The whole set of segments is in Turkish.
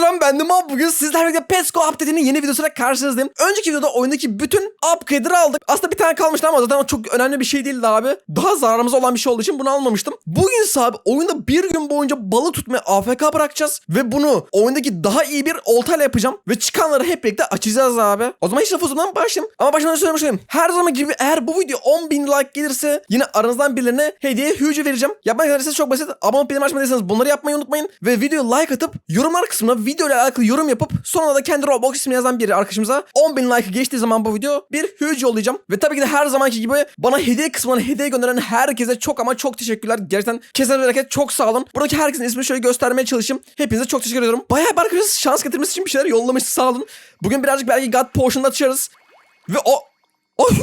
Selam ben de. Bugün sizlerle birlikte Pesco Update'inin yeni videosuyla karşınızdayım. Önceki videoda oyundaki bütün upgrade'leri aldık. Aslında bir tane kalmıştı ama zaten o çok önemli bir şey değildi abi. Daha zararımız olan bir şey olduğu için bunu almamıştım. Bugün ise abi oyunda bir gün boyunca balık tutmaya AFK bırakacağız. Ve bunu oyundaki daha iyi bir oltayla yapacağım. Ve çıkanları hep birlikte açacağız abi. O zaman hiç lafı uzatmadan başlayayım. Ama başlamadan söylemiş olayım. Her zaman gibi eğer bu video 10.000 like gelirse yine aranızdan birilerine hediye huge vereceğim. Yapmak gerekirse çok basit. Abone olup bildirim açmadıysanız bunları yapmayı unutmayın. Ve videoya like atıp yorumlar kısmına video ile alakalı yorum yapıp sonra da kendi Roblox ismini yazan biri arkadaşımıza 10.000 like geçtiği zaman bu video bir huge yollayacağım. Ve tabii ki de her zamanki gibi bana hediye kısmına hediye gönderen herkese çok ama çok teşekkürler. Gerçekten kesin bereket çok sağ olun. Buradaki herkesin ismini şöyle göstermeye çalışayım. Hepinize çok teşekkür ediyorum. Bayağı bir arkadaşınız şans getirmesi için bir şeyler yollamış sağ olun. Bugün birazcık belki God Potion'da açarız. Ve o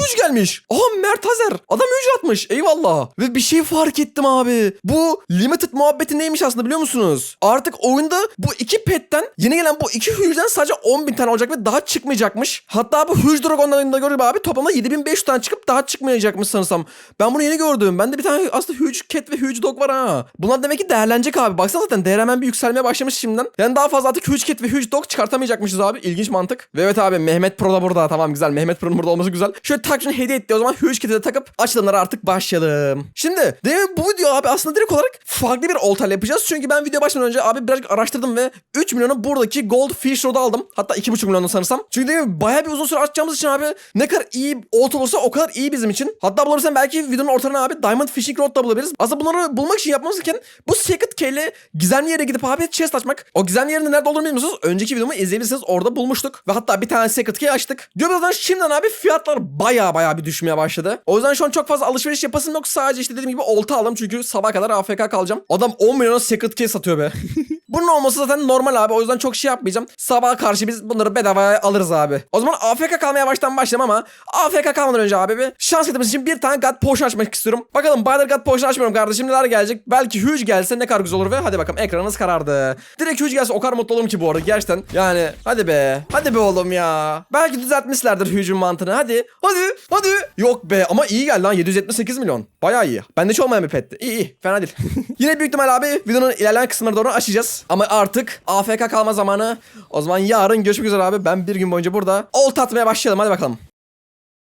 Huge gelmiş. Aa Mert Hazer. Adam Huge atmış. Eyvallah. Ve bir şey fark ettim abi. Bu limited muhabbeti neymiş aslında biliyor musunuz? Artık oyunda bu iki petten yeni gelen bu iki Huge'den sadece 10.000 tane olacak ve daha çıkmayacakmış. Hatta bu Huge Dragon'dan da gördüm abi. Toplamda 7500 tane çıkıp daha çıkmayacakmış sanırsam. Ben bunu yeni gördüm. Bende bir tane aslında Huge Cat ve Huge Dog var ha. Bunlar demek ki değerlenecek abi. Baksana zaten değer hemen bir yükselmeye başlamış şimdiden. Yani daha fazla artık Huge Cat ve Huge Dog çıkartamayacakmışız abi. İlginç mantık. Ve evet abi Mehmet Pro da burada. Tamam güzel. Mehmet Pro'nun burada olması güzel. Şöyle takçını hediye etti. O zaman Huge de takıp açılımlara artık başlayalım. Şimdi demin bu video abi aslında direkt olarak farklı bir oltayla yapacağız. Çünkü ben video başlamadan önce abi birazcık araştırdım ve 3 milyonu buradaki Gold Fish Rod'u aldım. Hatta 2,5 milyonu sanırsam. Çünkü demin bayağı bir uzun süre açacağımız için abi ne kadar iyi olta olursa o kadar iyi bizim için. Hatta bulursan belki videonun ortalarına abi Diamond Fishing Rod da bulabiliriz. Aslında bunları bulmak için yapmamız gereken bu Secret Key ile gizemli yere gidip abi chest açmak. O gizemli yerin de nerede olduğunu bilmiyorsunuz. Önceki videomu izleyebilirsiniz. Orada bulmuştuk. Ve hatta bir tane Secret Key açtık. Göbezden şimdiden abi fiyatlar baya bir düşmeye başladı. O yüzden şu an çok fazla alışveriş yapasım yok. Sadece işte dediğim gibi olta aldım. Çünkü sabah kadar AFK kalacağım. Adam 10 milyona Secret Key satıyor be. Bunun olması zaten normal abi. O yüzden çok şey yapmayacağım. Sabaha karşı biz bunları bedavaya alırız abi. O zaman AFK kalmaya baştan başlayalım ama AFK kalmadan önce abi bir şans getirmesi için bir tane God Potion açmak istiyorum. Bakalım bayağıdır God Potion açmıyorum kardeşim. Neler gelecek? Belki Huge gelse ne kadar güzel olur ve hadi bakalım ekranınız karardı. Direkt Huge gelse o kadar mutlu olurum ki bu arada gerçekten. Yani hadi be. Hadi be oğlum ya. Belki düzeltmişlerdir Huge'un mantığını. Hadi. Hadi. Hadi. Yok be ama iyi geldi lan 778 milyon. Bayağı iyi. Bende hiç olmayan bir petti. İyi iyi. Fena değil. Yine büyük ihtimal abi videonun ilerleyen kısımlarına doğru açacağız. Ama artık AFK kalma zamanı. O zaman yarın görüşmek üzere abi. Ben bir gün boyunca burada olta atmaya başlayalım. Hadi bakalım.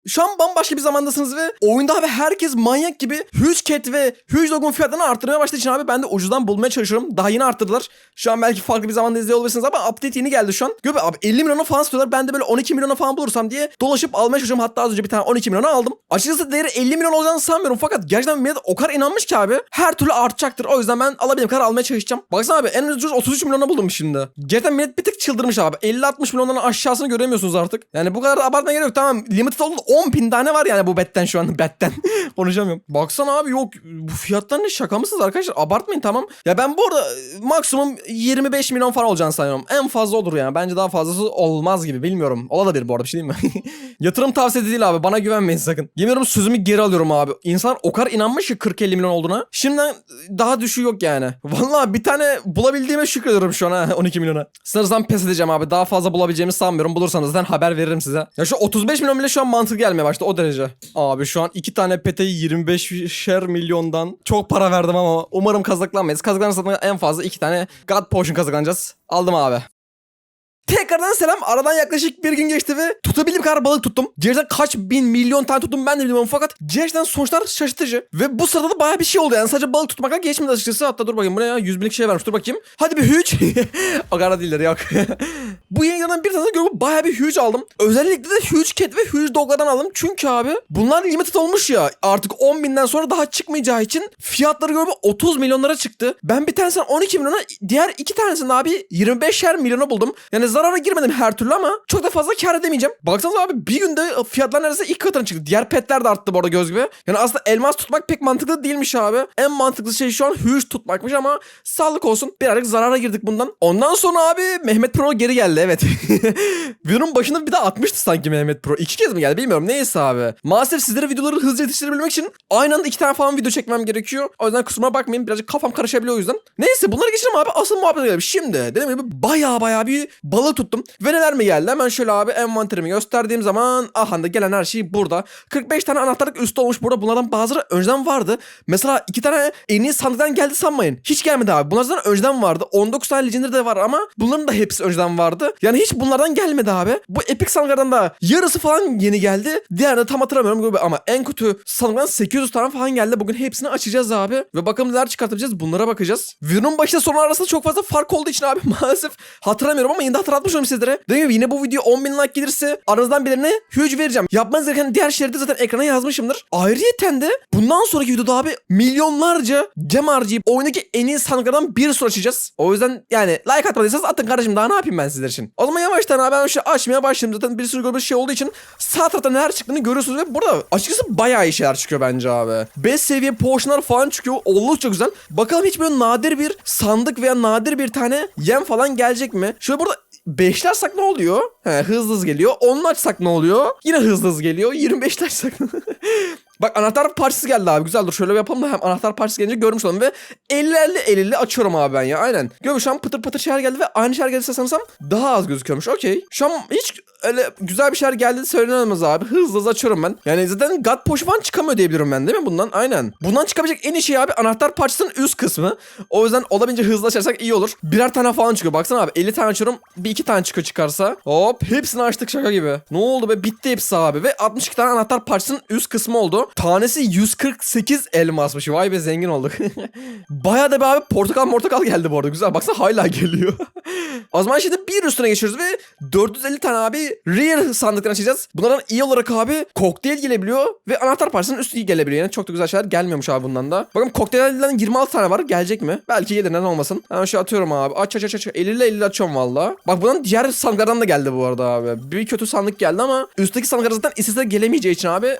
Şu an bambaşka bir zamandasınız ve oyunda abi herkes manyak gibi Huge Cat ve Huge Dog'un fiyatlarını arttırmaya başladığı için abi ben de ucuzdan bulmaya çalışıyorum. Daha yeni arttırdılar. Şu an belki farklı bir zamanda izliyor olabilirsiniz ama update yeni geldi şu an. Göbe abi 50 milyona falan istiyorlar. Ben de böyle 12 milyona falan bulursam diye dolaşıp almaya çalışıyorum. Hatta az önce bir tane 12 milyona aldım. Açıkçası değeri 50 milyon olacağını sanmıyorum. Fakat gerçekten millet o kadar inanmış ki abi. Her türlü artacaktır. O yüzden ben alabildiğim kadar almaya çalışacağım. Baksana abi en ucuz 33 milyona buldum şimdi. Gerçekten millet bir tık çıldırmış abi. 50-60 milyondan aşağısını göremiyorsunuz artık. Yani bu kadar da abartmaya gerek yok. Tamam limited oldu 10 bin tane var yani bu betten şu an betten. Konuşamıyorum. Baksana abi yok bu fiyatlar ne şaka mısınız arkadaşlar? Abartmayın tamam. Ya ben bu arada e, maksimum 25 milyon falan olacağını sanıyorum. En fazla olur yani. Bence daha fazlası olmaz gibi bilmiyorum. Olabilir bu arada bir şey diyeyim mi? Yatırım tavsiyesi değil abi. Bana güvenmeyin sakın. Yemin sözümü geri alıyorum abi. İnsan o kadar inanmış ki 40-50 milyon olduğuna. Şimdiden daha düşüğü yok yani. Vallahi bir tane bulabildiğime şükrediyorum şu an ha 12 milyona. Sanırsam pes edeceğim abi. Daha fazla bulabileceğimi sanmıyorum. Bulursanız zaten haber veririm size. Ya şu 35 milyon bile şu an mantık gelmeye başladı o derece. Abi şu an iki tane peteği 25'er milyondan çok para verdim ama umarım kazıklanmayız. Kazıklanırsa en fazla iki tane God Potion kazıklanacağız. Aldım abi. Tekrardan selam. Aradan yaklaşık bir gün geçti ve tutabildiğim kadar balık tuttum. Gerçekten kaç bin milyon tane tuttum ben de bilmiyorum fakat gerçekten sonuçlar şaşırtıcı. Ve bu sırada da baya bir şey oldu yani sadece balık tutmakla geçmedi açıkçası. Hatta dur bakayım buraya 100 binlik şey vermiş dur bakayım. Hadi bir huge. o kadar değildir yok. bu yayınlardan bir tane görüp baya bir huge aldım. Özellikle de huge cat ve huge dog'lardan aldım. Çünkü abi bunlar limited olmuş ya artık 10 binden sonra daha çıkmayacağı için fiyatları görüp 30 milyonlara çıktı. Ben bir tanesini 12 milyona diğer iki tanesini abi 25'er milyona buldum. Yani zarara girmedim her türlü ama çok da fazla kar edemeyeceğim. Baksanıza abi bir günde fiyatlar neredeyse ilk katına çıktı. Diğer petler de arttı bu arada göz gibi. Yani aslında elmas tutmak pek mantıklı değilmiş abi. En mantıklı şey şu an huge tutmakmış ama sağlık olsun. Birazcık zarara girdik bundan. Ondan sonra abi Mehmet Pro geri geldi evet. Videonun başında bir de atmıştı sanki Mehmet Pro. İki kez mi geldi bilmiyorum. Neyse abi. Maalesef sizlere videoları hızlı yetiştirebilmek için aynı anda iki tane falan video çekmem gerekiyor. O yüzden kusuruma bakmayın. Birazcık kafam karışabiliyor o yüzden. Neyse bunları geçelim abi. Asıl muhabbete gelelim. Şimdi dediğim gibi baya baya bir balık tuttum. Ve neler mi geldi? Hemen şöyle abi envanterimi gösterdiğim zaman aha da gelen her şey burada. 45 tane anahtarlık üstü olmuş burada. Bunlardan bazıları önceden vardı. Mesela iki tane en iyi sandıktan geldi sanmayın. Hiç gelmedi abi. Bunlar zaten önceden vardı. 19 tane Legendary de var ama bunların da hepsi önceden vardı. Yani hiç bunlardan gelmedi abi. Bu Epic sandıklardan da yarısı falan yeni geldi. Diğerini tam hatırlamıyorum ama en kötü sandıktan 800 tane falan geldi. Bugün hepsini açacağız abi. Ve bakalım neler çıkartabileceğiz bunlara bakacağız. Videonun başında sonu arasında çok fazla fark olduğu için abi maalesef hatırlamıyorum ama yine de olayım sizlere. Dediğim gibi yine bu video 10 bin like gelirse aranızdan birine huge vereceğim. Yapmanız gereken diğer şeyleri de zaten ekrana yazmışımdır. Ayrıyeten de bundan sonraki videoda abi milyonlarca gem harcayıp oyundaki en iyi sandıklardan bir sürü açacağız. O yüzden yani like atmadıysanız atın kardeşim daha ne yapayım ben sizler için. O zaman yavaştan abi ben şu açmaya başladım. Zaten bir sürü bir şey olduğu için sağ tarafta neler çıktığını görüyorsunuz ve burada açıkçası bayağı iyi şeyler çıkıyor bence abi. 5 seviye potionlar falan çıkıyor. Oldukça güzel. Bakalım hiç böyle nadir bir sandık veya nadir bir tane yem falan gelecek mi? Şöyle burada Beşli açsak ne oluyor? He, hızlı hızlı geliyor. 10'lu açsak ne oluyor? Yine hızlı hızlı geliyor. 25'li açsak Bak anahtar parçası geldi abi. Güzel dur şöyle yapalım da hem anahtar parçası gelince görmüş olalım ve 50-50 50 açıyorum abi ben ya aynen. Görmüş şu an pıtır pıtır şeyler geldi ve aynı şeyler gelirse sanırsam daha az gözüküyormuş. Okey. Şu an hiç öyle güzel bir şeyler geldi söylenemez abi. Hızlı hızlı açıyorum ben. Yani zaten God Potion falan çıkamıyor diyebilirim ben değil mi bundan? Aynen. Bundan çıkabilecek en iyi şey abi anahtar parçasının üst kısmı. O yüzden olabildiğince hızlı açarsak iyi olur. Birer tane falan çıkıyor. Baksana abi 50 tane açıyorum. Bir iki tane çıkıyor çıkarsa. Hop hepsini açtık şaka gibi. Ne oldu be? Bitti hepsi abi. Ve 62 tane anahtar parçasının üst kısmı oldu. Tanesi 148 elmasmış. Vay be zengin olduk. Bayağı da be abi portakal portakal geldi bu arada. Güzel. Baksana hala geliyor. o zaman şimdi bir üstüne geçiyoruz ve 450 tane abi rare sandıktan açacağız. Bunlardan iyi olarak abi kokteyl gelebiliyor ve anahtar parçasının üstü gelebiliyor. Yani çok da güzel şeyler gelmiyormuş abi bundan da. Bakın kokteyllerden 26 tane var. Gelecek mi? Belki gelir neden olmasın. Hemen şu atıyorum abi. Aç aç aç aç. 50 ile 50 açıyorum valla. Bak bundan diğer sandıklardan da geldi bu arada abi. Bir kötü sandık geldi ama üstteki sandıklar zaten istese gelemeyeceği için abi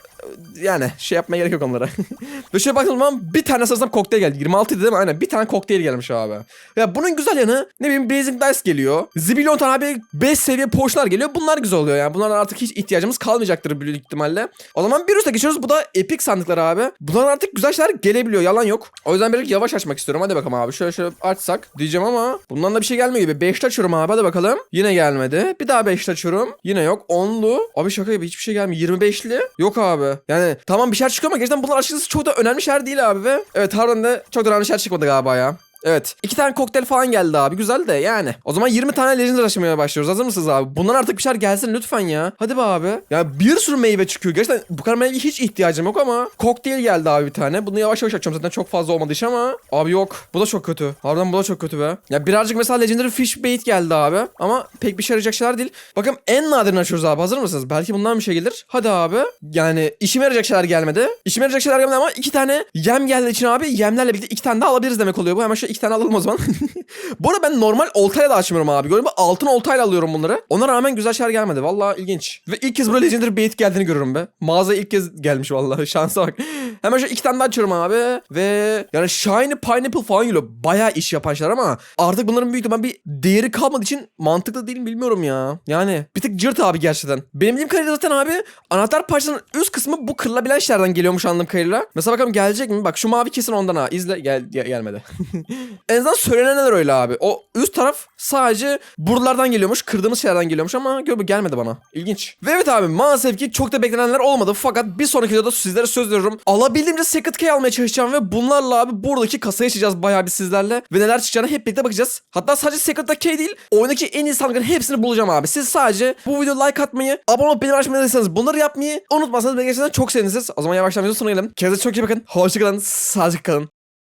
yani şey yapmaya gerek yok onlara. Ve şöyle baktığım zaman bir tane sanırsam kokteyl geldi. 26 değil mi? Aynen bir tane kokteyl gelmiş abi. Ya bunun güzel yanı ne bileyim Blazing Dice geliyor. Zibilyon tane abi 5 seviye poşlar geliyor. Bunlar güzel oluyor yani. Bunlardan artık hiç ihtiyacımız kalmayacaktır büyük ihtimalle. O zaman bir üste geçiyoruz. Bu da epic sandıklar abi. Bunlar artık güzel şeyler gelebiliyor. Yalan yok. O yüzden birazcık yavaş açmak istiyorum. Hadi bakalım abi. Şöyle şöyle açsak diyeceğim ama bundan da bir şey gelmiyor gibi. 5'te açıyorum abi. Hadi bakalım. Yine gelmedi. Bir daha 5'te açıyorum. Yine yok. 10'lu. Abi şaka gibi hiçbir şey gelmiyor. 25'li. Yok abi. Yani tamam bir şeyler çıkıyor ama gerçekten bunlar açıkçası çok da önemli şeyler değil abi ve evet harbiden de çok da önemli şeyler çıkmadı galiba ya. Evet. iki tane kokteyl falan geldi abi. Güzel de yani. O zaman 20 tane Legendary açmaya başlıyoruz. Hazır mısınız abi? Bundan artık bir şeyler gelsin lütfen ya. Hadi be abi. Ya bir sürü meyve çıkıyor. Gerçekten bu kadar meyve hiç ihtiyacım yok ama kokteyl geldi abi bir tane. Bunu yavaş yavaş açıyorum zaten çok fazla olmadı iş ama abi yok. Bu da çok kötü. Harbiden bu da çok kötü be. Ya birazcık mesela Legendary Fish Bait geldi abi. Ama pek bir şey yarayacak şeyler değil. Bakın en nadirini açıyoruz abi. Hazır mısınız? Belki bundan bir şey gelir. Hadi abi. Yani işime yarayacak şeyler gelmedi. İşime yarayacak şeyler gelmedi ama iki tane yem geldiği için abi yemlerle birlikte iki tane daha alabiliriz demek oluyor bu. Hemen şu iki tane alalım o zaman. bu arada ben normal oltayla da açmıyorum abi. Mü? Altın oltayla alıyorum bunları. Ona rağmen güzel şeyler gelmedi. Vallahi ilginç. Ve ilk kez böyle Legendary Bait geldiğini görüyorum be. Mağazaya ilk kez gelmiş vallahi. Şansa bak. Hemen şu iki tane daha açıyorum abi. Ve yani Shiny Pineapple falan geliyor. Bayağı iş yapan şeyler ama artık bunların büyük ihtimal bir değeri kalmadığı için mantıklı değil mi bilmiyorum ya. Yani bir tık cırt abi gerçekten. Benim bildiğim kadarıyla zaten abi anahtar parçasının üst kısmı bu kırılabilen şeylerden geliyormuş anladığım kadarıyla. Mesela bakalım gelecek mi? Bak şu mavi kesin ondan ha. İzle gel, gel- gelmedi. en azından söylenenler öyle abi. O üst taraf sadece buralardan geliyormuş. Kırdığımız şeylerden geliyormuş ama gör bu gelmedi bana. İlginç. Ve evet abi maalesef ki çok da beklenenler olmadı. Fakat bir sonraki videoda sizlere söz veriyorum. Alabildiğimce Secret Key almaya çalışacağım ve bunlarla abi buradaki kasayı açacağız bayağı bir sizlerle. Ve neler çıkacağına hep birlikte bakacağız. Hatta sadece Secret Key değil. Oyundaki en iyi sandıkların hepsini bulacağım abi. Siz sadece bu videoya like atmayı, abone olup beni açmayı bunları yapmayı unutmazsanız beni gerçekten çok seviniriz. O zaman yavaştan videonun sonuna gelelim. Kendinize çok iyi bakın. Hoşçakalın. Sağlıcakla kalın.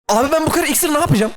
Abi ben bu kadar iksiri ne yapacağım?